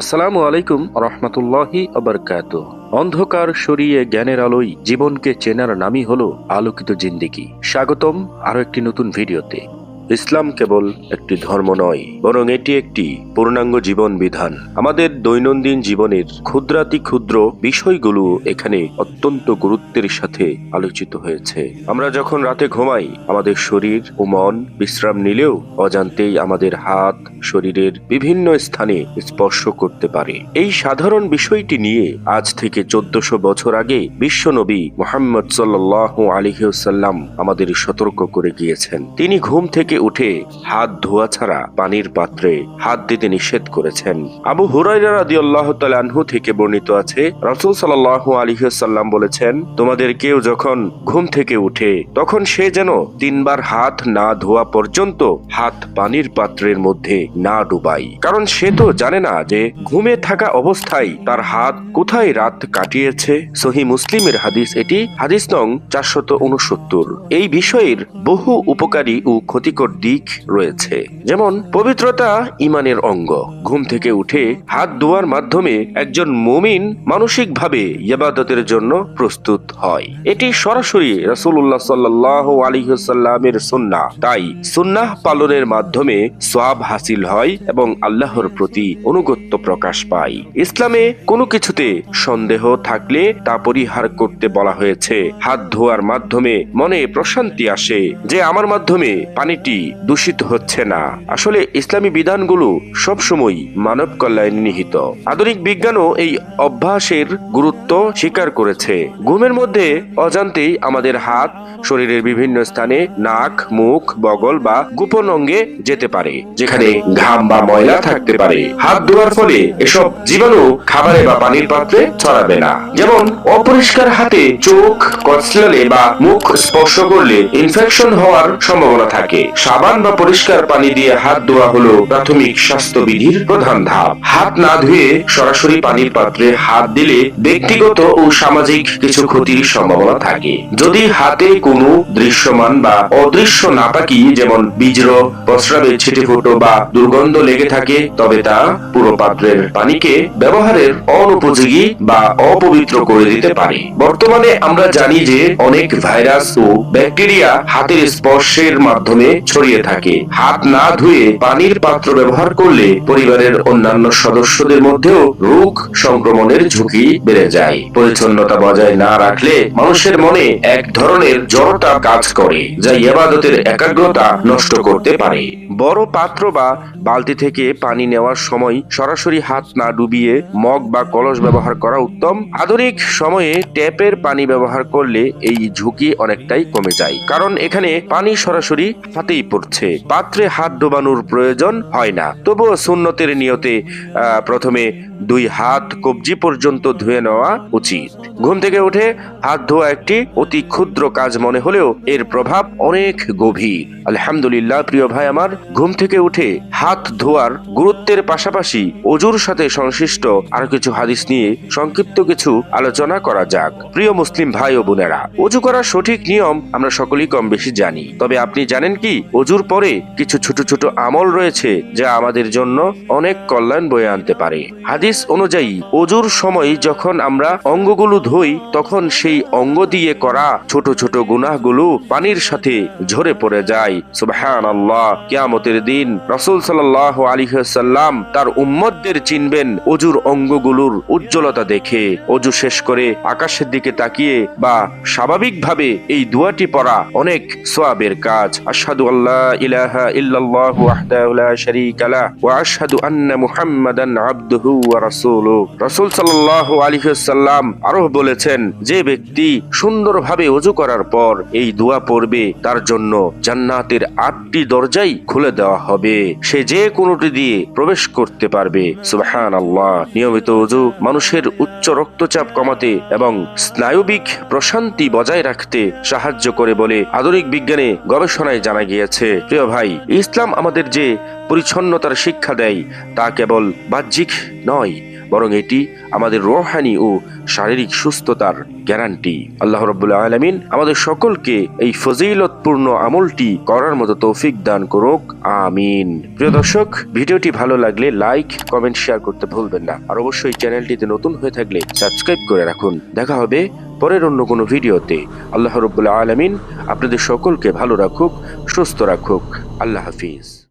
আসসালামু আলাইকুম রহমতুল্লাহি আবরকাত। অন্ধকার সরিয়ে জ্ঞানের আলোয় জীবনকে চেনার নামই হলো আলোকিত জিন্দিগি। স্বাগতম আরও একটি নতুন ভিডিওতে। ইসলাম কেবল একটি ধর্ম নয়, বরং এটি একটি পূর্ণাঙ্গ জীবন বিধান আমাদের দৈনন্দিন জীবনের ক্ষুদ্রাতি ক্ষুদ্র বিষয়গুলো এখানে অত্যন্ত গুরুত্বের সাথে আলোচিত হয়েছে। আমরা যখন রাতে ঘুমাই, আমাদের শরীর ও মন বিশ্রাম নিলেও অজান্তেই আমাদের হাত শরীরের বিভিন্ন স্থানে স্পর্শ করতে পারে। এই সাধারণ বিষয়টি নিয়ে আজ থেকে চোদ্দশো বছর আগে বিশ্বনবী মোহাম্মদ সাল্লাহ আলিহাল্লাম আমাদের সতর্ক করে গিয়েছেন। তিনি ঘুম থেকে উঠে হাত ধোয়া ছাড়া পানির পাত্রে হাত দিতে নিষেধ করেছেন। আবু আনহু থেকে বর্ণিত আছে, রাসূল সাল্লাল্লাহু আলাইহি ওয়াসাল্লাম বলেছেন, তোমাদের কেউ যখন ঘুম থেকে উঠে, তখন সে যেন তিনবার হাত না ধোয়া পর্যন্ত হাত পানির পাত্রের মধ্যে না ডুবাই কারণ সে তো জানে না যে ঘুমে থাকা অবস্থায় তার হাত কোথায় রাত কাটিয়েছে। সহি মুসলিমের হাদিস এটি, হাদিস নং চারশত উনসত্তর। এই বিষয়ের বহু উপকারী ও ক্ষতিকর দিক রয়েছে যেমন পবিত্রতা ইমানের অঙ্গ। ঘুম থেকে উঠে হাত ধোয়ার মাধ্যমে একজন মুমিন মানসিকভাবে ইবাদতের জন্য প্রস্তুত হয়। এটি সরাসরি রাসূলুল্লাহ সাল্লাল্লাহু আলাইহি ওয়াসাল্লামের সুন্নাহ। তাই সুন্নাহ পালনের মাধ্যমে সোয়াব হাসিল হয় এবং আল্লাহর প্রতি অনুগত্য প্রকাশ পায়। ইসলামে কোনো কিছুতে সন্দেহ থাকলে তা পরিহার করতে বলা হয়েছে। হাত ধোয়ার মাধ্যমে মনে প্রশান্তি আসে যে আমার মাধ্যমে পানিটি দূষিত হচ্ছে না। আসলে ইসলামী বিধানগুলো সবসময় মানব কল্যাণে নিহিত। আধুনিক বিজ্ঞানও এই অভ্যাসের গুরুত্ব স্বীকার করেছে। ঘুমের মধ্যে অজান্তেই আমাদের হাত, শরীরের বিভিন্ন স্থানে নাক, মুখ, বগল বা গোপন অঙ্গে যেতে পারে, যেখানে ঘাম বা ময়লা থাকতে পারে। হাত ধোয়ার ফলে এসব জীবাণু খাবারে বা পানির পাত্রে ছড়াবে না। যেমন অপরিষ্কার হাতে চোখ, কচলালে বা মুখ স্পর্শ করলে ইনফেকশন হওয়ার সম্ভাবনা থাকে। সাবান বা পরিষ্কার পানি দিয়ে হাত ধোয়া হলো প্রাথমিক স্বাস্থ্যবিধির প্রধান ধাপ। হাত না ধুয়ে সরাসরি পানির পাত্রে হাত দিলে ব্যক্তিগত ও সামাজিক কিছু ক্ষতির সম্ভাবনা থাকে। যদি হাতে কোনো দৃশ্যমান বা অদৃশ্য নাপাকি, যেমন বীজ্র প্রস্রাবে ছিটে ফুটো বা দুর্গন্ধ লেগে থাকে, তবে তা পুরো পাত্রের পানিকে ব্যবহারের অনুপযোগী বা অপবিত্র করে দিতে পারে। বর্তমানে আমরা জানি যে অনেক ভাইরাস ও ব্যাকটেরিয়া হাতের স্পর্শের মাধ্যমে ছড়িয়ে থাকে। হাত না ধুয়ে পানির পাত্র ব্যবহার করলে পরিবারের অন্যান্য সদস্যদের মধ্যেও রোগ সংক্রমণের ঝুঁকি বেড়ে যায়। পরিচ্ছন্নতা বজায় না রাখলে মানুষের মনে এক ধরনের জড়তা কাজ করে, যা ইবাদতের একাগ্রতা নষ্ট করতে পারে। বড় পাত্র বা বালতি থেকে পানি নেওয়ার সময় সরাসরি হাত না ডুবিয়ে মগ বা কলস ব্যবহার করা উত্তম। আধুনিক সময়ে ট্যাপের পানি ব্যবহার করলে এই ঝুঁকি অনেকটাই কমে যায়, কারণ এখানে পানি সরাসরি হাতেই পড়ছে। পাত্রে হাত ডোবানোর প্রয়োজন হয় না। তবুও সুন্নতের নিয়তে প্রথমে দুই হাত কবজি পর্যন্ত ধুয়ে নেওয়া উচিত। ঘুম থেকে উঠে হাত ধোয়া একটি অতি ক্ষুদ্র কাজ মনে হলেও এর প্রভাব অনেক গভীর। আলহামদুলিল্লাহ, প্রিয় ভাই আমার, ঘুম থেকে উঠে হাত ধোয়ার গুরুত্বের পাশাপাশি অজুর সাথে সংশ্লিষ্ট আরও কিছু হাদিস নিয়ে সংক্ষিপ্ত কিছু আলোচনা করা যাক। প্রিয় মুসলিম ভাই ও বোনেরা, অজু করার সঠিক নিয়ম আমরা সকলেই কম বেশি জানি। তবে আপনি জানেন কি, অজুর পরে কিছু ছোট ছোট আমল রয়েছে যা আমাদের জন্য অনেক কল্যাণ বয়ে আনতে পারে। হাদিস অনুযায়ী, অজুর সময় যখন আমরা অঙ্গগুলো ধুই, তখন সেই অঙ্গ দিয়ে করা ছোট ছোট গুনাহগুলো পানির সাথে ঝরে পড়ে যায়। সুবহান আল্লাহ কিয়ামতের দিন রসুল সাল্লাহ আলিহাল্লাম তার উম্মতদের চিনবেন অজুর অঙ্গগুলোর উজ্জ্বলতা দেখে। অজু শেষ করে আকাশের দিকে তাকিয়ে বা স্বাভাবিকভাবে এই দুয়াটি পড়া অনেক সোয়াবের কাজ। আশহাদু আল্লাহ ইলাহা ইল্লাল্লাহু ওয়াহদাহু লা শারীকা লাহ ওয়া আশহাদু আরও বলেছেন, যে ব্যক্তি সুন্দরভাবে ওযু করার পর এই দোয়া পড়বে, তার জন্য জান্নাতের আটটি দরজাই খুলে দেওয়া হবে। সে যে কোনোটি দিয়ে প্রবেশ করতে পারবে। সুবহানাল্লাহ। নিয়মিত ওযু মানুষের উচ্চ রক্তচাপ কমাতে এবং স্নায়বিক প্রশান্তি বজায় রাখতে সাহায্য করে বলে আধুনিক বিজ্ঞানে গবেষণায় জানা গিয়েছে। প্রিয় ভাই, ইসলাম আমাদের যে পরিচ্ছন্নতার শিক্ষা দেয় তা কেবল বাহ্যিক নয়, বরং এটি আমাদের রোহানি ও শারীরিক সুস্থতার গ্যারান্টি। আল্লাহ রব্বুল্লাহ আলমিন আমাদের সকলকে এই ফজিলতপূর্ণ আমলটি করার মতো তৌফিক দান করুক, আমিন। প্রিয় দর্শক, ভিডিওটি ভালো লাগলে লাইক, কমেন্ট, শেয়ার করতে ভুলবেন না। আর অবশ্যই চ্যানেলটিতে নতুন হয়ে থাকলে সাবস্ক্রাইব করে রাখুন। দেখা হবে পরের অন্য কোনো ভিডিওতে। আল্লাহ রব্বুল্লাহ আলমিন আপনাদের সকলকে ভালো রাখুক, সুস্থ রাখুক। আল্লাহ হাফিজ।